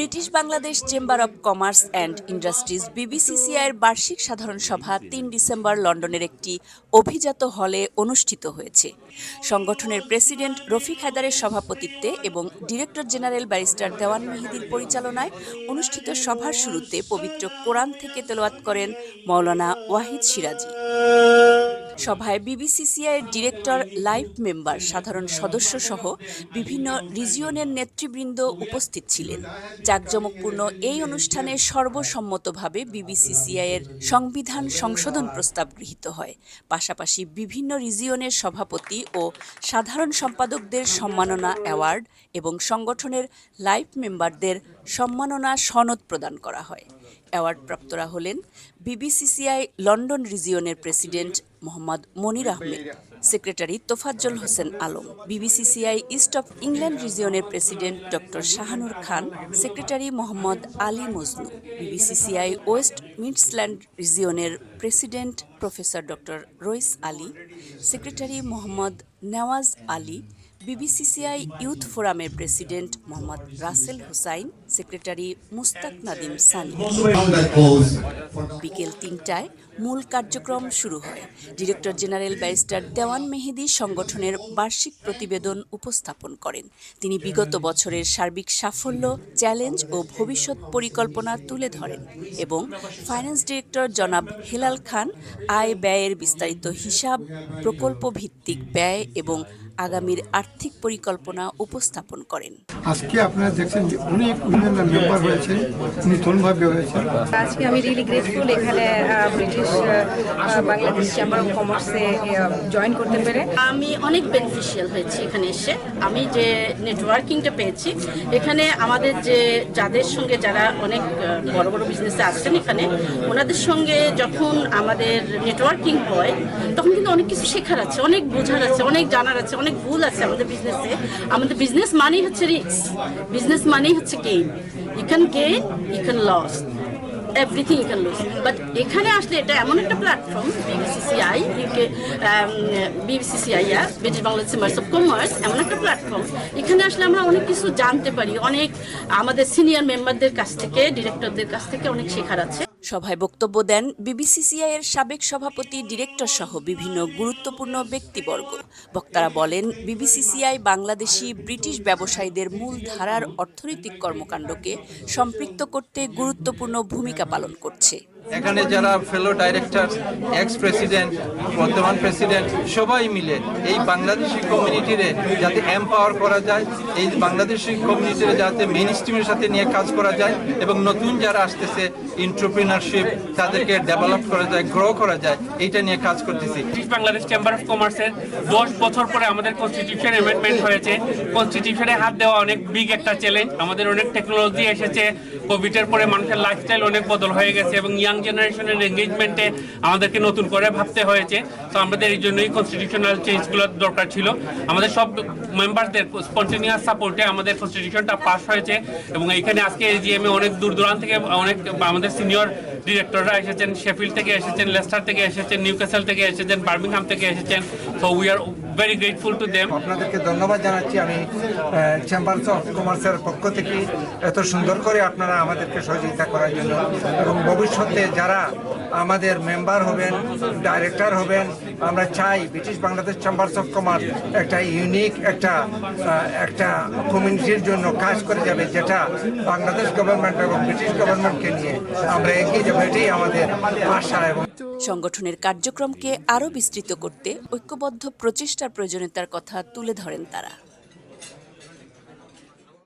British Bangladesh Chamber of Commerce and Industries বিবিসিসিআইয়ের বার্ষিক সাধারণ সভা তিন ডিসেম্বর লন্ডনের একটি অভিজাত হলে অনুষ্ঠিত হয়েছে। সংগঠনের প্রেসিডেন্ট রফিক হায়দারের সভাপতিত্বে এবং ডিরেক্টর জেনারেল ব্যারিস্টার দেওয়ান মেহেদির পরিচালনায় অনুষ্ঠিত সভার শুরুতে পবিত্র কোরআন থেকে তেলাওয়াত করেন মৌলানা ওয়াহিদ সিরাজি। সভায় বিবিসিসিআইয়ের ডিরেক্টর লাইভ মেম্বার, সাধারণ সদস্য সহ বিভিন্ন রিজিয়নের নেতৃবৃন্দ উপস্থিত ছিলেন। জাঁকজমকপূর্ণ এই অনুষ্ঠানে সর্বসম্মতভাবে বিবিসিসিআইয়ের সংবিধান সংশোধন প্রস্তাব গৃহীত হয়। পাশাপাশি বিভিন্ন রিজিয়নের সভাপতি ও সাধারণ সম্পাদকদের সম্মাননা অ্যাওয়ার্ড এবং সংগঠনের লাইভ মেম্বারদের সম্মাননা সনদ প্রদান করা হয়। অ্যাওয়ার্ডপ্রাপ্তরা হলেন BBCCI London রিজিয়নের president Mohammad Monir Ahmed, secretary Tofazzal Hossain Alam, BBCCI east of England রিজিয়নের president doctor Shahanur Khan, secretary Mohammad Ali Majnu, BBCCI West Midlands রিজিয়নের president professor doctor Rais Ali, secretary Mohammad Newaz Ali BBCCI youth ফোরামের president Mohammad Rasel Hussain, secretary Mustaq Nadim Sunny. বিকেল তিনটায় মূল কার্যক্রম শুরু হয়। Director general barrister Dewan Mehedi সংগঠনের বার্ষিক প্রতিবেদন উপস্থাপন করেন। তিনি বিগত বছরের সার্বিক সাফল্য, চ্যালেঞ্জ ও ভবিষ্যৎ পরিকল্পনা তুলে ধরেন এবং ফাইন্যান্স ডিরেক্টর জনাব হেলাল খান আয় ব্যয়ের বিস্তারিত হিসাব প্রকল্প ভিত্তিক ব্যয় এবং আগামীর আর্থিক পরিকল্পনা উপস্থাপন করেন। আজকে আপনারা দেখছেন যে অনেক উইমেনরা মেম্বার হয়েছে নতুনভাবে হয়েছে আজকে আমি রিয়েলি গ্রেটফুল এখানে ব্রিটিশ বাংলাদেশ চেম্বার অফ কমার্সে জয়েন করতে পেরে। আমি অনেক বেনিফিশিয়াল হয়েছি এখানে এসে। আমি যে নেটওয়ার্কিংটা পেয়েছি এখানে আমাদের যে যাদের সঙ্গে যারা অনেক বড় বড় বিজনেসে আসছেন এখানে ওনাদের সঙ্গে যখন আমাদের নেটওয়ার্কিং হয় তখন কিন্তু অনেক কিছু শেখার আছে অনেক বোঝার আছে অনেক জানার আছে অনেক ভুল আছে আমাদের বিজনেসে আমাদের বিজনেস মানেই হচ্ছে রিস্ক বিজনেস মানেই হচ্ছে gain you can gain you can loss everything you can lose but এখানে আসলে এটা এমন একটা platform BBCCI UK BBCCI British Bangladesh Chambers of Commerce এমন একটা প্ল্যাটফর্ম এখানে আসলে আমরা অনেক কিছু জানতে পারি। অনেক আমাদের সিনিয়র মেম্বারদের কাছ থেকে ডিরেক্টরদের কাছ থেকে অনেক শেখার আছে। সভায় বক্তব্য দেন বিবিসিসিআই এর সাবেক সভাপতি, ডিরেক্টর সহ বিভিন্ন গুরুত্বপূর্ণ ব্যক্তিবর্গ। বক্তারা বলেন, বিবিসিসিআই বাংলাদেশি ব্রিটিশ ব্যবসায়ীদের মূল ধারার অর্থনৈতিক কর্মকাণ্ডকে সম্পৃক্ত করতে গুরুত্বপূর্ণ ভূমিকা পালন করছে। এখানে যারা ফেলো ডাইরেক্টর এক্স প্রেসিডেন্ট বর্তমান প্রেসিডেন্ট সবাই মিলে এই বাংলাদেশি কমিউনিটিরে যাতে এম্পাওয়ার করা যায়, এই বাংলাদেশি কমিউনিটিরে যাতে মেন স্ট্রিমের সাথে নিয়ে কাজ করা যায় এবং নতুন যারা আসতেছে ইন্টারপ্রিনারশিপ তাদেরকে ডেভেলপ করা যায় গ্রো করা যায়, এইটা নিয়ে কাজ করতেছি। বাংলাদেশ চেম্বার অফ কমার্সের দশ বছর পরে আমাদের কনস্টিটিউশন অ্যামেন্ডমেন্ট হয়েছে। কনস্টিটিউশনে হাত দেওয়া অনেক বিগ একটা চ্যালেঞ্জ আমাদের অনেক টেকনোলজি এসেছে। কোভিডের পরে মানুষের লাইফস্টাইল অনেক বদল হয়ে গেছে এবং ইয়াং জেনারেশনের এঙ্গেজমেন্টে আমাদেরকে নতুন করে ভাবতে হয়েছে। তো আমাদের এই জন্যই কনস্টিটিউশনাল চেঞ্জগুলো দরকার ছিল। আমাদের সব মেম্বারদের স্পন্টেনিয়াস সাপোর্টে আমাদের কনস্টিটিউশনটা পাস হয়েছে এবং এইখানে আজকে এজিএমে অনেক দূর দূরান্ত থেকে অনেক আমাদের সিনিয়র ডিরেক্টররা এসেছেন শেফিল্ড থেকে এসেছেন লেস্টার থেকে এসেছেন নিউক্যাসেল থেকে এসেছেন বার্মিংহাম থেকে এসেছেন। তো we are very grateful to them আপনাদেরকে ধন্যবাদ জানাচ্ছি। আমি চেম্বার্স অফ কমার্সের পক্ষ থেকে এত সুন্দর করে আপনারা আমাদেরকে সহযোগিতা করার জন্য এবং ভবিষ্যতে যারা আমাদের মেম্বার হবেন ডাইরেক্টর হবেন, আমরা চাই British Bangladesh Chambers of Commerce একটা ইউনিক একটা একটা কমিউনিটির জন্য কাজ করে যাবে, যেটা বাংলাদেশ গভর্নমেন্ট এবং ব্রিটিশ গভর্নমেন্টকে নিয়ে আমরা এগিয়ে যাব, এটাই আমাদের আশা এবং সংগঠনের কার্যক্রমকে আরও বিস্তৃত করতে ঐক্যবদ্ধ প্রচেষ্টার প্রয়োজনীয়তার কথা তুলে ধরেন তারা।